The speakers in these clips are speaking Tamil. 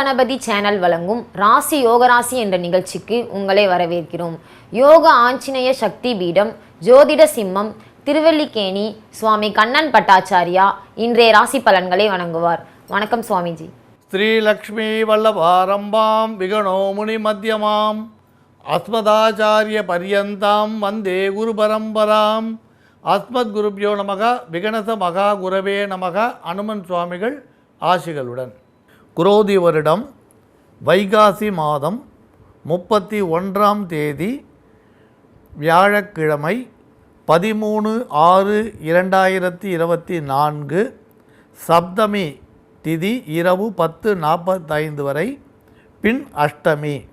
கணபதி சேனல் வழங்கும் ராசி யோகராசி என்ற நிகழ்ச்சிக்கு உங்களை வரவேற்கிறோம். யோக ஆஞ்சநேய சக்தி பீடம் ஜோதிட சிம்மம் திருவல்லிக்கேணி சுவாமி கண்ணன் பட்டாச்சாரியா இன்றைய ராசி பலன்களை வழங்குவார் வணக்கம் சுவாமிஜி. ஸ்ரீலக்ஷ்மி வல்லபாரம்பாம் விகணோமுனி மத்தியமாம் அஸ்மதாச்சாரிய பரியந்தாம் வந்தே குரு பரம்பராம் அஸ்மத் குருபியோ நமக விகணச மகா குரவே நமக அனுமன் சுவாமிகள் ஆசிகளுடன். குரோதி வருடம் வைகாசி மாதம் முப்பத்தி ஒன்றாம் தேதி வியாழக்கிழமை பதிமூணு ஆறு இரண்டாயிரத்தி இருபத்தி நான்கு சப்தமி திதி இரவு பத்து நாற்பத்தைந்து வரை பின் அஷ்டமி.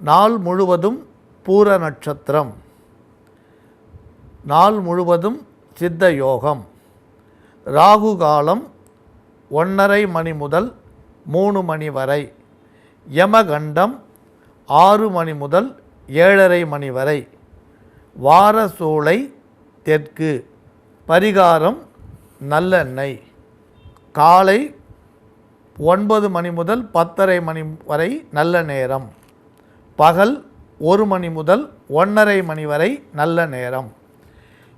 நாள் முழுவதும் பூர நட்சத்திரம். நாள் முழுவதும் சித்த யோகம். ராகு காலம் ஒன்றரை மணி முதல் மூணு மணி வரை. யமகண்டம் ஆறு மணி முதல் ஏழரை மணி வரை. வாரசூளை தெற்கு. பரிகாரம் நல்லெண்ணெய். காலை ஒன்பது மணி முதல் பத்தரை மணி வரை நல்ல நேரம். பகல் ஒரு மணி முதல் ஒன்றரை மணி வரை நல்ல நேரம்.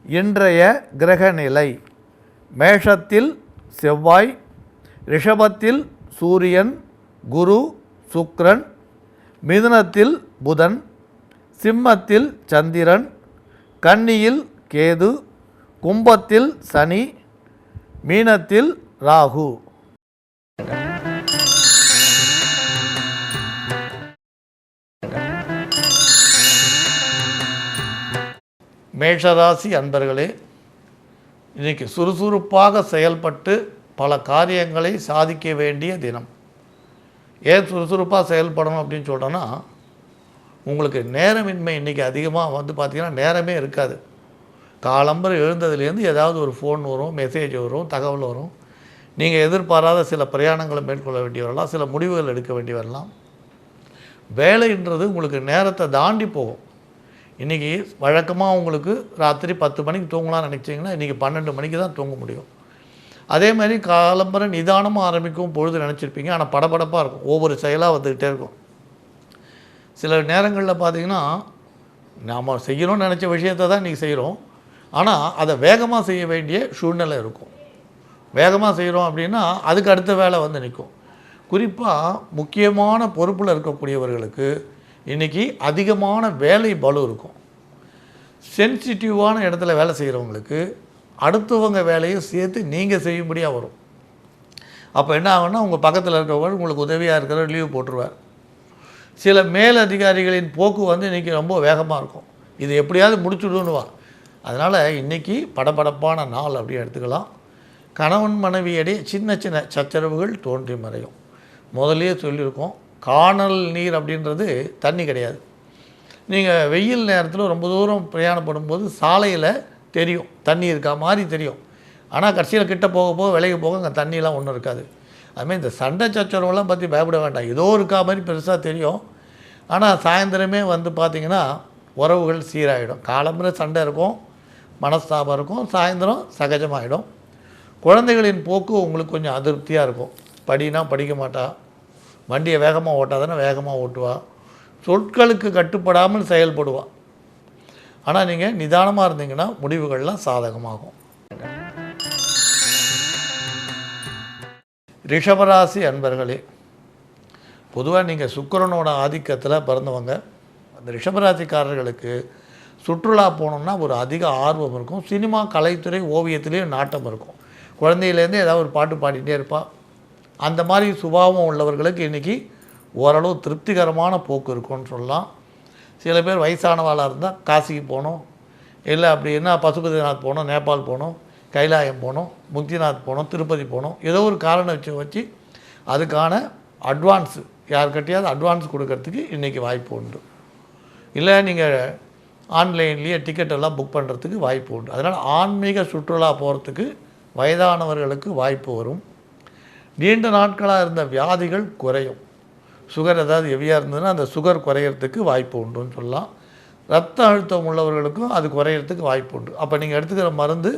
இன்றைய கிரகநிலை. மேஷத்தில் செவ்வாய் ரிஷபத்தில் சூரியன் குரு சுக்ரன் மிதுனத்தில் புதன் சிம்மத்தில் சந்திரன் கன்னியில் கேது கும்பத்தில் சனி மீனத்தில் ராகு. மேஷராசி அன்பர்களே இன்றைக்கு சுறுசுறுப்பாக செயல்பட்டு பல காரியங்களை சாதிக்க வேண்டிய தினம். ஏன் சுறுசுறுப்பாக செயல்படணும் அப்படின்னு சொல்கிறேன்னா உங்களுக்கு நேரமின்மை இன்றைக்கி அதிகமாக வந்து பார்த்திங்கன்னா நேரமே இருக்காது. காலம்பரம் எழுந்ததுலேருந்து ஏதாவது ஒரு ஃபோன் வரும் மெசேஜ் வரும் தகவல் வரும். நீங்கள் எதிர்பாராத சில பிரயாணங்களை மேற்கொள்ள வேண்டி வரலாம் சில முடிவுகள் எடுக்க வேண்டி வரலாம். வேலைன்றது உங்களுக்கு நேரத்தை தாண்டி போகும். இன்றைக்கி வழக்கமாக உங்களுக்கு ராத்திரி பத்து மணிக்கு தூங்கலாம்னு நினச்சிங்கன்னா இன்றைக்கி பன்னெண்டு மணிக்கு தான் தூங்க முடியும். அதே மாதிரி காலம்பரம் நிதானமாக ஆரம்பிக்கும் பொழுது நினச்சிருப்பீங்க. ஆனால் படபடப்பாக இருக்கும். ஒவ்வொரு செயலாக வந்துக்கிட்டே இருக்கும். சில நேரங்களில் பார்த்தீங்கன்னா நாம் செய்யணும்னு நினச்ச விஷயத்தை தான் இன்றைக்கி செய்கிறோம் ஆனால் அதை வேகமாக செய்ய வேண்டிய சூழ்நிலை இருக்கும். வேகமாக செய்கிறோம் அப்படின்னா அதுக்கு அடுத்த வேலை வந்து நிற்கும். குறிப்பாக முக்கியமான பொறுப்பில் இருக்கக்கூடியவர்களுக்கு இன்றைக்கி அதிகமான வேலை பலு இருக்கும். சென்சிட்டிவான இடத்துல வேலை செய்கிறவங்களுக்கு அடுத்தவங்க வேலையும் சேர்த்து நீங்கள் செய்யும்படியாக வரும். அப்போ என்ன ஆகும்னா உங்கள் பக்கத்தில் இருக்கிறவங்க உங்களுக்கு உதவியாக இருக்கிற லீவ் போட்டுருவார். சில மேல் அதிகாரிகளின் போக்கு வந்து இன்றைக்கி ரொம்ப வேகமாக இருக்கும். இது எப்படியாவது முடிச்சுடுன்னுவா அதனால் இன்றைக்கி படபடப்பான நாள் அப்படி எடுத்துக்கலாம். கணவன் மனைவியிடையே சின்ன சின்ன சச்சரவுகள் தோன்றி மறையும். முதலே சொல்லியிருக்கோம் காணல் நீர் அப்படின்றது தண்ணி கிடையாது. நீங்கள் வெயில் நேரத்தில் ரொம்ப தூரம் பிரயாணப்படும் போது சாலையில் தெரியும். தண்ணி இருக்கா? மாதிரி தெரியும். ஆனால் கடைசியில் கிட்ட போக போக விலைக்கு போக அங்கே தண்ணிலாம் ஒன்றும் இருக்காது. அதுமாதிரி இந்த சண்டை சச்சரவெல்லாம் பற்றி பயப்பட வேண்டாம். ஏதோ இருக்கா மாதிரி பெருசாக தெரியும். ஆனால் சாயந்தரமே வந்து பார்த்திங்கன்னா உறவுகள் சீராகிடும் காலம்புற சண்டை இருக்கும் மனஸ்தாபம் இருக்கும் சாயந்தரம் சகஜமாகிடும் குழந்தைகளின் போக்கு உங்களுக்கு கொஞ்சம் அதிருப்தியாக இருக்கும். படினா படிக்க மாட்டா. வண்டியை வேகமாக ஓட்டாதானே வேகமாக ஓட்டுவா. சொற்களுக்கு கட்டுப்படாமல் செயல்படுவாள் ஆனால் நீங்கள் நிதானமாக இருந்தீங்கன்னா முடிவுகள்லாம் சாதகமாகும். ரிஷபராசி அன்பர்களே பொதுவாக நீங்கள் சுக்கரனோட ஆதிக்கத்தில் பிறந்தவங்க அந்த ரிஷபராசிக்காரர்களுக்கு சுற்றுலா போனோம்னா ஒரு அதிக ஆர்வம் இருக்கும். சினிமா கலைத்துறை ஓவியத்துலேயும் நாட்டம் இருக்கும். குழந்தையிலேருந்து ஏதாவது ஒரு பாட்டு பாடிட்டே இருப்பாள் அந்த மாதிரி சுபாவம் உள்ளவர்களுக்கு இன்றைக்கி ஓரளவு திருப்திகரமான போக்கு இருக்கும்னு சொல்லலாம். சில பேர் வயசானவாளாக இருந்தால் காசிக்கு போகணும். இல்லை அப்படின்னா பசுபதிநாத் போகணும் நேபாள் போகணும் கைலாயம் போகணும் முக்திநாத் போகணும் திருப்பதி போகணும். ஏதோ ஒரு காரணம் வச்சு வச்சு அதுக்கான அட்வான்ஸு யார்கிட்டையாவது அட்வான்ஸ் கொடுக்கறதுக்கு இன்றைக்கி வாய்ப்பு உண்டு. இல்லை நீங்கள் ஆன்லைன்லேயே டிக்கெட் எல்லாம் புக் பண்ணுறதுக்கு வாய்ப்பு உண்டு. அதனால் ஆன்மீக சுற்றுலா போகிறதுக்கு வயதானவர்களுக்கு வாய்ப்பு வரும். நீண்ட நாட்களாக இருந்த வியாதிகள் குறையும். சுகர் ஏதாவது ஹெவியாக இருந்ததுன்னா அந்த சுகர் குறையிறதுக்கு வாய்ப்பு உண்டுன்னு சொல்லலாம். ரத்த அழுத்தம் உள்ளவர்களுக்கும் அது குறையிறதுக்கு வாய்ப்பு உண்டு. அப்போ நீங்கள் எடுத்துக்கிற மருந்து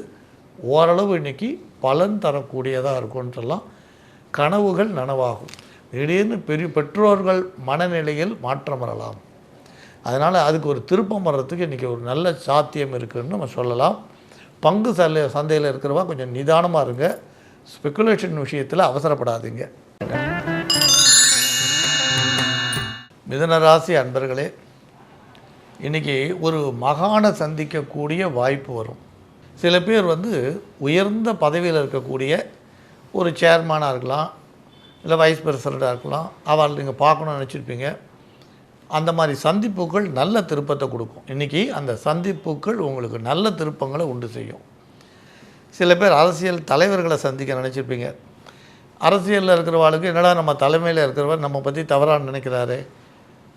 ஓரளவு இன்றைக்கி பலன் தரக்கூடியதாக இருக்கும்னு சொல்லலாம். கனவுகள் நனவாகும். திடீர்னு பெரிய பெற்றோர்கள் மனநிலையில் மாற்றம் வரலாம். அதனால் அதுக்கு ஒரு திருப்பம் வர்றதுக்கு இன்றைக்கி ஒரு நல்ல சாத்தியம் இருக்குதுன்னு நம்ம சொல்லலாம். பங்கு சந்தை சந்தையில் இருக்கிறவா கொஞ்சம் நிதானமாக இருங்க. ஸ்பெக்குலேஷன் விஷயத்தில் அவசரப்படாதீங்க. மிதனராசி அன்பர்களே இன்றைக்கி ஒரு மகானை சந்திக்கக்கூடிய வாய்ப்பு வரும். சில பேர் வந்து உயர்ந்த பதவியில் இருக்கக்கூடிய ஒரு சேர்மனாக இருக்கலாம் இல்லை வைஸ் பிரசிடண்ட்டாக இருக்கலாம் அவள் நீங்கள் பார்க்கணும்னு நினச்சிருப்பீங்க. அந்த மாதிரி சந்திப்புகள் நல்ல திருப்பத்தை கொடுக்கும். இன்றைக்கி அந்த சந்திப்புகள் உங்களுக்கு நல்ல திருப்பங்களை உண்டு செய்யும். சில பேர் அரசியல் தலைவர்களை சந்திக்க நினச்சிருப்பீங்க. அரசியலில் இருக்கிறவாளுக்கு என்னடா நம்ம தலைமையில் இருக்கிறவர் நம்ம பற்றி தவறாக நினைக்கிறாரு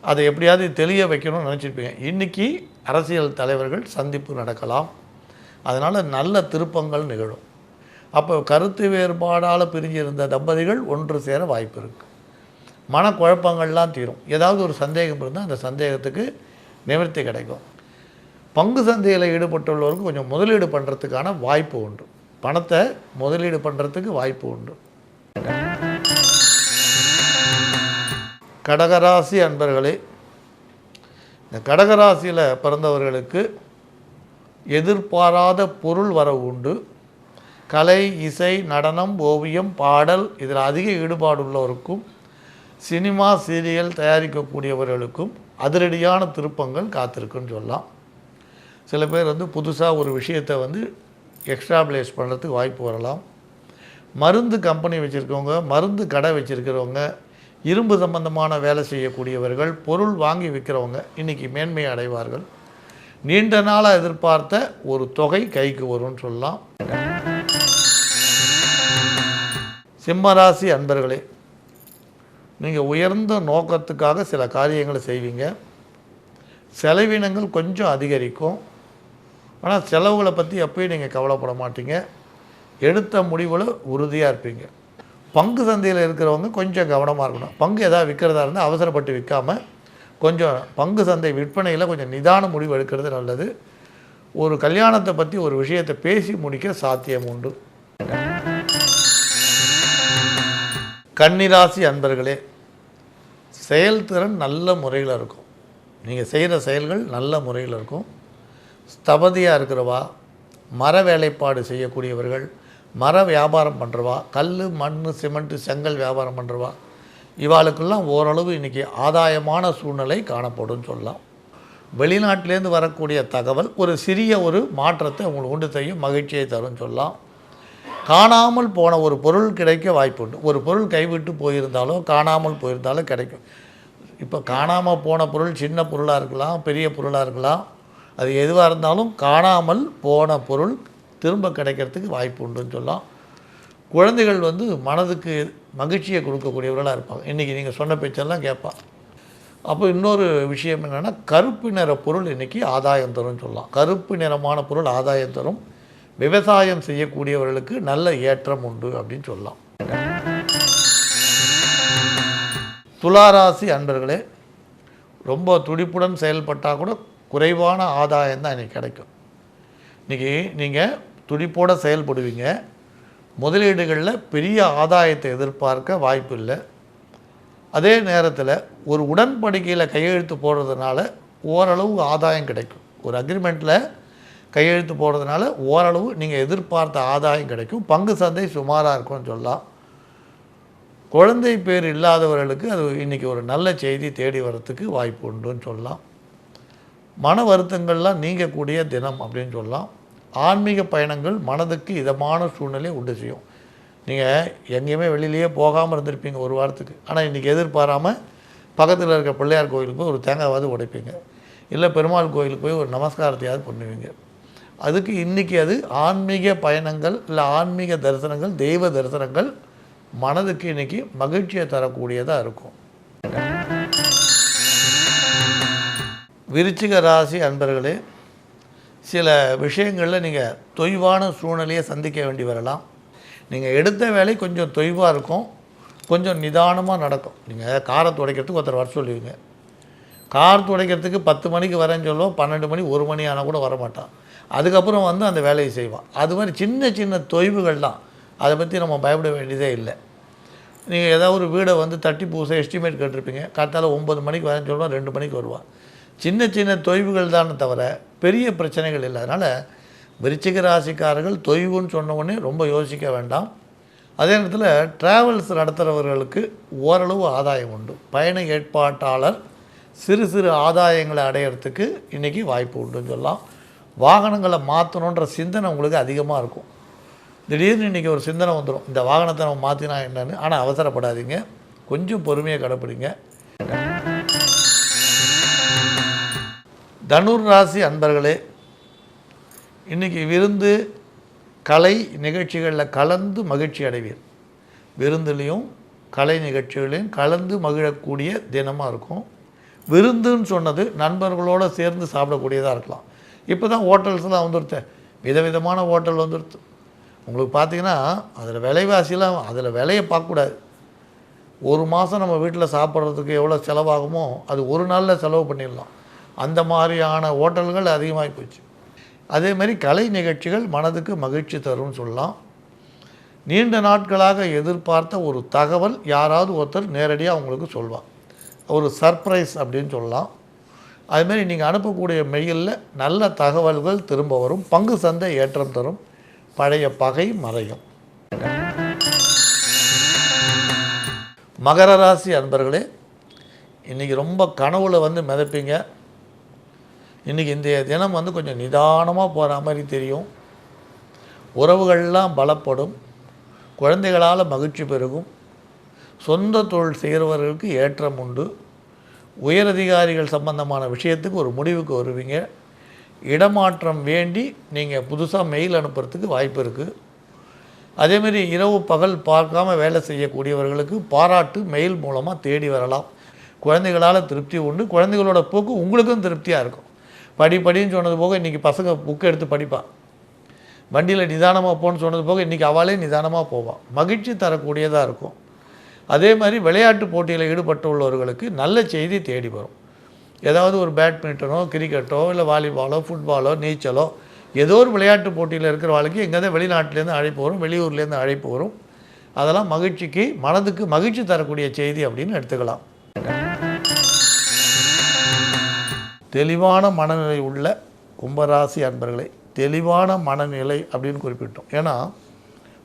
அதை எப்படியாவது தெளிய வைக்கணும்னு நினச்சிருப்பீங்க. இன்றைக்கி அரசியல் தலைவர்கள் சந்திப்பு நடக்கலாம். அதனால் நல்ல திருப்பங்கள் நிகழும். அப்போ கருத்து வேறுபாடால் பிரிஞ்சிருந்த தம்பதிகள் ஒன்று சேர வாய்ப்பு இருக்குது மனக்குழப்பங்கள்லாம் தீரும். ஏதாவது ஒரு சந்தேகம் இருந்தால் அந்த சந்தேகத்துக்கு நிவர்த்தி கிடைக்கும். பங்கு சந்தையில் ஈடுபட்டுள்ளவருக்கு கொஞ்சம் முதலீடு பண்ணுறதுக்கான வாய்ப்பு உண்டு. பணத்தை முதலீடு பண்ணுறதுக்கு வாய்ப்பு உண்டு. கடகராசி அன்பர்களே இந்த கடகராசியில் பிறந்தவர்களுக்கு எதிர்பாராத பொருள் வரவு உண்டு. கலை இசை நடனம் ஓவியம் பாடல் இதில் அதிக ஈடுபாடு உள்ளவருக்கும் சினிமா சீரியல் தயாரிக்கக்கூடியவர்களுக்கும் அதிரடியான திருப்பங்கள் காத்திருக்குன்னு சொல்லலாம். சில பேர் வந்து புதுசாக ஒரு விஷயத்தை வந்து எக்ஸ்ட்ராபிளேஸ் பண்ணுறதுக்கு வாய்ப்பு வரலாம். மருந்து கம்பெனி வச்சுருக்கவங்க மருந்து கடை வச்சுருக்கிறவங்க இரும்பு சம்பந்தமான வேலை செய்யக்கூடியவர்கள் பொருள் வாங்கி விற்கிறவங்க இன்றைக்கி மேன்மை அடைவார்கள். நீண்ட நாளாக எதிர்பார்த்த ஒரு தொகை கைக்கு வரும்னு சொல்லலாம். சிம்மராசி அன்பர்களே நீங்கள் உயர்ந்த நோக்கத்துக்காக சில காரியங்களை செய்வீங்க. செலவினங்கள் கொஞ்சம் அதிகரிக்கும். ஆனால் செலவுகளை பற்றி எப்பயும் நீங்கள் கவலைப்பட மாட்டீங்க. எடுத்த முடிவில் உறுதியாக இருப்பீங்க. பங்கு சந்தையில் இருக்கிறவங்க கொஞ்சம் கவனமாக இருக்கணும். பங்கு எதாவது விற்கிறதா இருந்தால் அவசரப்பட்டு விற்காமல் கொஞ்சம் பங்கு சந்தை விற்பனையில் கொஞ்சம் நிதான முடிவு எடுக்கிறது நல்லது. ஒரு கல்யாணத்தை பற்றி ஒரு விஷயத்தை பேசி முடிக்க சாத்தியம் உண்டு. கன்னிராசி அன்பர்களே செயல்திறன் நல்ல முறையில் இருக்கும். நீங்கள் செய்கிற செயல்கள் நல்ல முறையில் இருக்கும். ஸ்தபதியாக இருக்கிறவா மர வேலைப்பாடு செய்யக்கூடியவர்கள் மர வியாபாரம் பண்ணுறவா கல் மண் சிமெண்ட்டு செங்கல் வியாபாரம் பண்ணுறவா இவாளுக்கெல்லாம் ஓரளவு இன்றைக்கி ஆதாயமான சூழ்நிலை காணப்படும் சொல்லலாம். வெளிநாட்டிலேருந்து வரக்கூடிய தகவல் ஒரு சிறிய ஒரு மாற்றத்தை உங்களுக்கு உண்டு செய்யும் மகிழ்ச்சியை தரும் சொல்லலாம். காணாமல் போன ஒரு பொருள் கிடைக்க வாய்ப்பு உண்டு. ஒரு பொருள் கைவிட்டு போயிருந்தாலோ காணாமல் போயிருந்தாலோ கிடைக்கும். இப்போ காணாமல் போன பொருள் சின்ன பொருளாக இருக்கலாம் பெரிய பொருளாக இருக்கலாம். அது எதுவாக இருந்தாலும் காணாமல் போன பொருள் திரும்ப கிடைக்கிறதுக்கு வாய்ப்பு உண்டுன்னு சொல்லலாம். குழந்தைகள் வந்து மனதுக்கு மகிழ்ச்சியை கொடுக்கக்கூடியவர்களாக இருப்பாங்க. இன்றைக்கி நீங்கள் சொன்ன பேச்செல்லாம் கேட்பா. அப்போ இன்னொரு விஷயம் என்னென்னா கருப்பு நிற பொருள் இன்றைக்கி ஆதாயம் தரும்னு சொல்லலாம். கருப்பு நிறமான பொருள் ஆதாயம் தரும். விவசாயம் செய்யக்கூடியவர்களுக்கு நல்ல ஏற்றம் உண்டு அப்படின்னு சொல்லலாம். துளாராசி அன்பர்களே ரொம்ப துடிப்புடன் செயல்பட்டால் கூட குறைவான ஆதாயம் தான் இன்றைக்கி கிடைக்கும். இன்றைக்கி நீங்கள் துடிப்போடு செயல்படுவீங்க. முதலீடுகளில் பெரிய ஆதாயத்தை எதிர்பார்க்க வாய்ப்பு இல்லை. அதே நேரத்தில் ஒரு உடன்படிக்கையில் கையெழுத்து போடுறதுனால ஓரளவு ஆதாயம் கிடைக்கும். ஒரு அக்ரிமெண்ட்டில் கையெழுத்து போடுறதுனால ஓரளவு நீங்கள் எதிர்பார்த்த ஆதாயம் கிடைக்கும். பங்கு சந்தை சுமாராக இருக்கும்னு சொல்லலாம். குழந்தை பேர் இல்லாதவர்களுக்கு அது இன்றைக்கி ஒரு நல்ல செய்தி தேடி வரத்துக்கு வாய்ப்பு உண்டுன்னு சொல்லலாம். மன வருத்தங்கள்லாம் நீங்கக்கூடிய தினம் அப்படின்னு சொல்லலாம். ஆன்மீக பயணங்கள் மனதுக்கு இதமான சூழ்நிலையை உண்டு செய்யும். நீங்கள் எங்கேயுமே வெளியிலேயே போகாமல் இருந்திருப்பீங்க ஒரு வாரத்துக்கு. ஆனால் இன்றைக்கி எதிர்பாராமல் பக்கத்தில் இருக்கிற பிள்ளையார் கோயிலுக்கு போய் ஒரு தேங்காவது உடைப்பீங்க. இல்லை பெருமாள் கோயிலுக்கு போய் ஒரு நமஸ்காரத்தையாவது பண்ணுவீங்க. அதுக்கு இன்றைக்கி அது ஆன்மீக பயணங்கள் இல்லை ஆன்மீக தரிசனங்கள் தெய்வ தரிசனங்கள் மனதுக்கு இன்றைக்கி மகிழ்ச்சியை தரக்கூடியதாக இருக்கும். விருச்சிக ராசி அன்பர்களே சில விஷயங்களில் நீங்கள் தொய்வான சூழ்நிலையை சந்திக்க வேண்டி வரலாம். நீங்கள் எடுத்த வேலை கொஞ்சம் தொய்வாக இருக்கும். கொஞ்சம் நிதானமாக நடக்கும். நீங்கள் காரை துடைக்கிறதுக்கு ஒருத்தர் வர சொல்லுவீங்க. கார் துடைக்கிறதுக்கு பத்து மணிக்கு வரேன்னு சொல்லுவோம். பன்னெண்டு மணி ஒரு மணி ஆனால் கூட வர மாட்டான் அதுக்கப்புறம் வந்து அந்த வேலையை செய்வான். அது மாதிரி சின்ன சின்ன தொய்வுகள் தான் அதை பற்றி நம்ம பயப்பட வேண்டியதே இல்லை. நீங்கள் ஏதாவது ஒரு வீடை வந்து தட்டி பூசை எஸ்டிமேட் கேட்டிருப்பீங்க. காத்தால ஒம்பது மணிக்கு வரேன்னு சொல்லுவான். ரெண்டு மணிக்கு வருவான். சின்ன சின்ன தொய்வுகள் தானே தவிர பெரிய பிரச்சனைகள் இல்லை. அதனால் விருச்சிக ராசிக்காரர்கள் தொய்வுன்னு சொன்ன உடனே ரொம்ப யோசிக்க வேண்டாம். அதே நேரத்தில் ட்ராவல்ஸ் நடத்துகிறவர்களுக்கு ஓரளவு ஆதாயம் உண்டு. பயண ஏற்பாட்டாளர் சிறு சிறு ஆதாயங்களை அடையிறதுக்கு இன்றைக்கி வாய்ப்பு உண்டுன்னு சொல்லலாம். வாகனங்களை மாற்றணுன்ற சிந்தனை உங்களுக்கு அதிகமாக இருக்கும். திடீர்னு இன்றைக்கி ஒரு சிந்தனை வந்துடும் இந்த வாகனத்தை நம்ம மாற்றினா என்னன்னு. ஆனால் அவசரப்படாதீங்க. கொஞ்சம் பொறுமையை கடைப்பிடிங்க தனுர் ராசி அன்பர்களே இன்றைக்கி விருந்து கலை நிகழ்ச்சிகளில் கலந்து மகிழ்ச்சி அடைவீர். விருந்துலேயும் கலை நிகழ்ச்சிகளையும் கலந்து மகிழக்கூடிய தினமாக இருக்கும். விருந்துன்னு சொன்னது நண்பர்களோடு சேர்ந்து சாப்பிடக்கூடியதாக இருக்கலாம். இப்போ தான் ஹோட்டல்ஸ்லாம் வந்துருத்தேன் விதவிதமான ஹோட்டல் வந்துருது உங்களுக்கு பார்த்தீங்கன்னா அதில் விலைவாசிலாம் அதில் விலையை பார்க்கக்கூடாது. ஒரு மாதம் நம்ம வீட்டில் சாப்பிட்றதுக்கு எவ்வளோ செலவாகுமோ அது ஒரு நாளில் செலவு பண்ணிடலாம். அந்த மாதிரியான ஹோட்டல்கள் அதிகமாகி போச்சு. அதே மாதிரி கலை நிகழ்ச்சிகள் மனதுக்கு மகிழ்ச்சி தரும்னு சொல்லலாம். நீண்ட நாட்களாக எதிர்பார்த்த ஒரு தகவல் யாராவது ஒருத்தர் நேரடியாக அவங்களுக்கு சொல்வார். ஒரு சர்ப்ரைஸ் அப்படின்னு சொல்லலாம். அதுமாரி நீங்கள் அனுப்பக்கூடிய மெயிலில் நல்ல தகவல்கள் திரும்ப வரும். பங்கு சந்தை ஏற்றம் தரும். பழைய பகை மறையும். மகர ராசி அன்பர்களே இன்றைக்கி ரொம்ப கனவுல வந்து மிதப்பீங்க. இன்றைக்கி இந்த தினம் வந்து கொஞ்சம் நிதானமாக போகிற மாதிரி தெரியும். உறவுகள்லாம் பலப்படும். குழந்தைகளால் மகிழ்ச்சி பெருகும். சொந்த தொழில் செய்கிறவர்களுக்கு ஏற்றம் உண்டு. உயரதிகாரிகள் சம்பந்தமான விஷயத்துக்கு ஒரு முடிவுக்கு வருவீங்க. இடமாற்றம் வேண்டி நீங்கள் புதுசாக மெயில் அனுப்புறதுக்கு வாய்ப்பு இருக்குது அதேமாரி இரவு பகல் பார்க்காம வேலை செய்யக்கூடியவர்களுக்கு பாராட்டு மெயில் மூலமாக தேடி வரலாம். குழந்தைகளால் திருப்தி உண்டு. குழந்தைகளோட போக்கு உங்களுக்கும் திருப்தியாக இருக்கும். படி படின்னு சொன்னது போக இன்றைக்கி பசங்க புக் எடுத்து படிப்பான். வண்டியில் நிதானமாக போன்னு சொன்னது போக இன்றைக்கி அவளே நிதானமாக போவான் மகிழ்ச்சி தரக்கூடியதாக இருக்கும். அதே மாதிரி விளையாட்டு போட்டியில் ஈடுபட்டுள்ளவர்களுக்கு நல்ல செய்தி தேடி வரும். ஏதாவது ஒரு பேட்மிண்டனோ கிரிக்கெட்டோ இல்லை வாலிபாலோ ஃபுட்பாலோ நீச்சலோ ஏதோ ஒரு விளையாட்டு போட்டியில் இருக்கிற வாழ்க்கை எங்கேயாவது வெளிநாட்டிலேருந்து அழைப்பு வரும் வெளியூர்லேருந்து அழைப்பு வரும். அதெல்லாம் மகிழ்ச்சிக்கு மனதுக்கு மகிழ்ச்சி தரக்கூடிய செய்தி அப்படின்னு எடுத்துக்கலாம். தெளிவான மனநிலை உள்ள கும்பராசி அன்பர்களை தெளிவான மனநிலை அப்படின்னு குறிப்பிட்டோம். ஏன்னா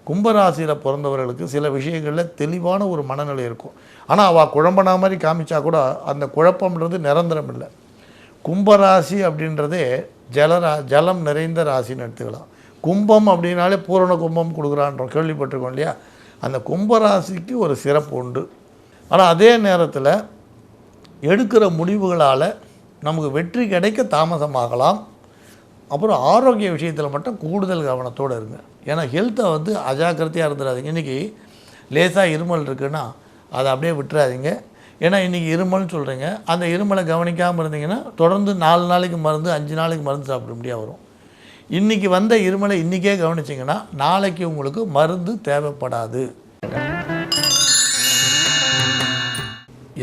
கும்பராசியில் பிறந்தவர்களுக்கு சில விஷயங்களில் தெளிவான ஒரு மனநிலை இருக்கும். ஆனால் அவள் குழம்பனா மாதிரி காமிச்சா கூட அந்த குழப்பம்ன்றது நிரந்தரம் இல்லை. கும்பராசி அப்படின்றதே ஜலரா ஜலம் நிறைந்த ராசின்னு எடுத்துக்கலாம். கும்பம் அப்படின்னாலே பூரண கும்பம் கொடுக்குறான்றோம். கேள்விப்பட்டிருக்கோம் இல்லையா? அந்த கும்பராசிக்கு ஒரு சிறப்பு உண்டு. ஆனால் அதே நேரத்தில் எடுக்கிற முடிவுகளால் நமக்கு வெற்றி கிடைக்க தாமதமாகலாம். அப்புறம் ஆரோக்கிய விஷயத்தில் மட்டும் கூடுதல் கவனத்தோடு இருங்க. ஏன்னா ஹெல்த்தை வந்து அஜாக்கிரதையாக இருந்துடாதீங்க இன்றைக்கி லேசாக இருமல் இருக்குன்னா அதை அப்படியே விட்டுறாதீங்க. ஏன்னா இன்றைக்கி இருமல்னு சொல்கிறீங்க அந்த இருமலை கவனிக்காமல் இருந்தீங்கன்னா தொடர்ந்து நாலு நாளைக்கு மருந்து அஞ்சு நாளைக்கு மருந்து சாப்பிட முடியாது வரும். இன்றைக்கி வந்த இருமலை இன்றைக்கே கவனிச்சிங்கன்னா நாளைக்கு உங்களுக்கு மருந்து தேவைப்படாது.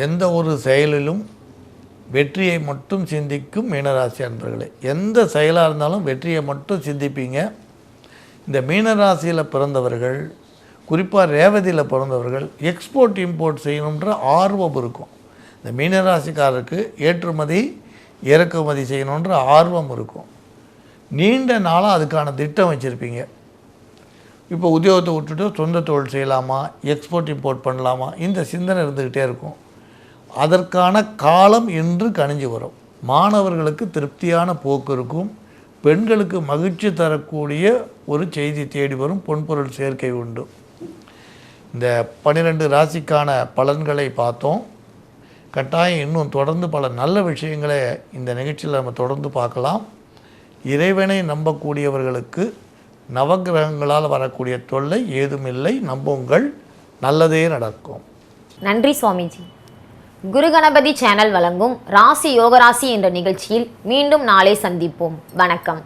எந்த ஒரு செயலிலும் வெற்றியை மட்டும் சிந்திக்கும் மீனராசி அன்பர்களே. எந்த செயலாக இருந்தாலும் வெற்றியை மட்டும் சிந்திப்பீங்க. இந்த மீனராசியில் பிறந்தவர்கள் குறிப்பாக ரேவதியில் பிறந்தவர்கள் எக்ஸ்போர்ட் இம்போர்ட் செய்யணுன்ற ஆர்வம் இருக்கும். இந்த மீனராசிக்காரருக்கு ஏற்றுமதி இறக்குமதி செய்யணுன்ற ஆர்வம் இருக்கும். நீண்ட நாளாக அதுக்கான திட்டம் வச்சுருப்பீங்க. இப்போ உத்தியோகத்தை விட்டுட்டு சொந்த தொழில் செய்யலாமா எக்ஸ்போர்ட் இம்போர்ட் பண்ணலாமா இந்த சிந்தனை இருந்துக்கிட்டே இருக்கும். அதற்கான காலம் இன்று கணிஞ்சு வரும். மாணவர்களுக்கு திருப்தியான போக்கு இருக்கும். பெண்களுக்கு மகிழ்ச்சி தரக்கூடிய ஒரு செய்தி தேடி வரும் பொன்பொருள் சேர்க்கை உண்டு. இந்த பன்னிரெண்டு ராசிக்கான பலன்களை பார்த்தோம். கட்டாயம் இன்னும் தொடர்ந்து பல நல்ல விஷயங்களை இந்த நிகழ்ச்சியில் நம்ம தொடர்ந்து பார்க்கலாம். இறைவனை நம்பக்கூடியவர்களுக்கு நவக்கிரகங்களால் வரக்கூடிய தொல்லை ஏதுமில்லை. நம்புங்கள். நல்லதே நடக்கும். நன்றி சுவாமிஜி. குரு கணபதி சேனல் வழங்கும் ராசி யோகராசி என்ற நிகழ்ச்சியில் மீண்டும் நாளை சந்திப்போம். வணக்கம்.